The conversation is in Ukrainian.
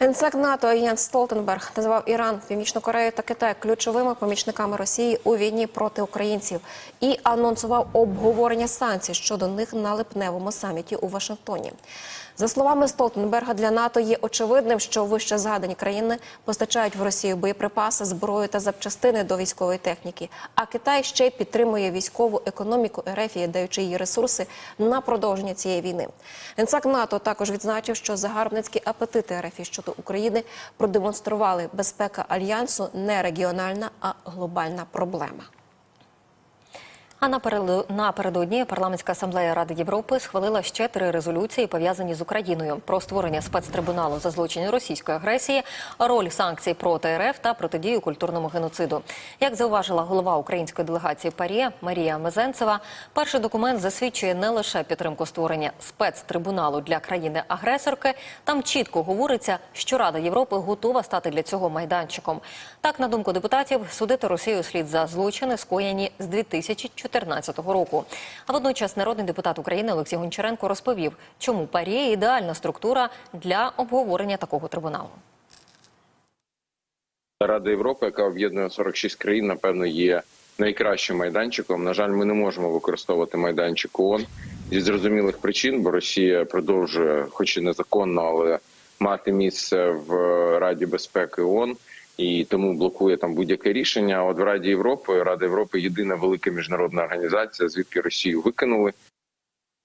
Генсек НАТО Єнс Столтенберг назвав Іран, Північну Корею та Китай ключовими помічниками Росії у війні проти українців і анонсував обговорення санкцій щодо них на липневому саміті у Вашингтоні. За словами Столтенберга, для НАТО є очевидним, що вище згадані країни постачають в Росію боєприпаси, зброю та запчастини до військової техніки. А Китай ще й підтримує військову економіку РФ, даючи їй ресурси на продовження цієї війни. Генсак НАТО також відзначив, що загарбницькі апетити РФ щодо України продемонстрували безпека альянсу не регіональна, а глобальна проблема. А напередодні парламентська асамблея Ради Європи схвалила ще три резолюції, пов'язані з Україною про створення спецтрибуналу за злочини російської агресії, роль санкцій проти РФ та протидію культурному геноциду. Як зауважила голова української делегації ПАРЄ Марія Мезенцева, перший документ засвідчує не лише підтримку створення спецтрибуналу для країни-агресорки. Там чітко говориться, що Рада Європи готова стати для цього майданчиком. Так, на думку депутатів, судити Росію слід за злочини, скоєні з 2014 року. А водночас народний депутат України Олексій Гончаренко розповів, чому парі ідеальна структура для обговорення такого трибуналу. Рада Європи, яка об'єднує 46 країн, напевно, є найкращим майданчиком. На жаль, ми не можемо використовувати майданчик ООН зі зрозумілих причин, бо Росія продовжує, хоч і незаконно, але мати місце в Раді безпеки ООН. І тому блокує там будь-яке рішення. От в Раді Європи Рада Європи єдина велика міжнародна організація, звідки Росію викинули.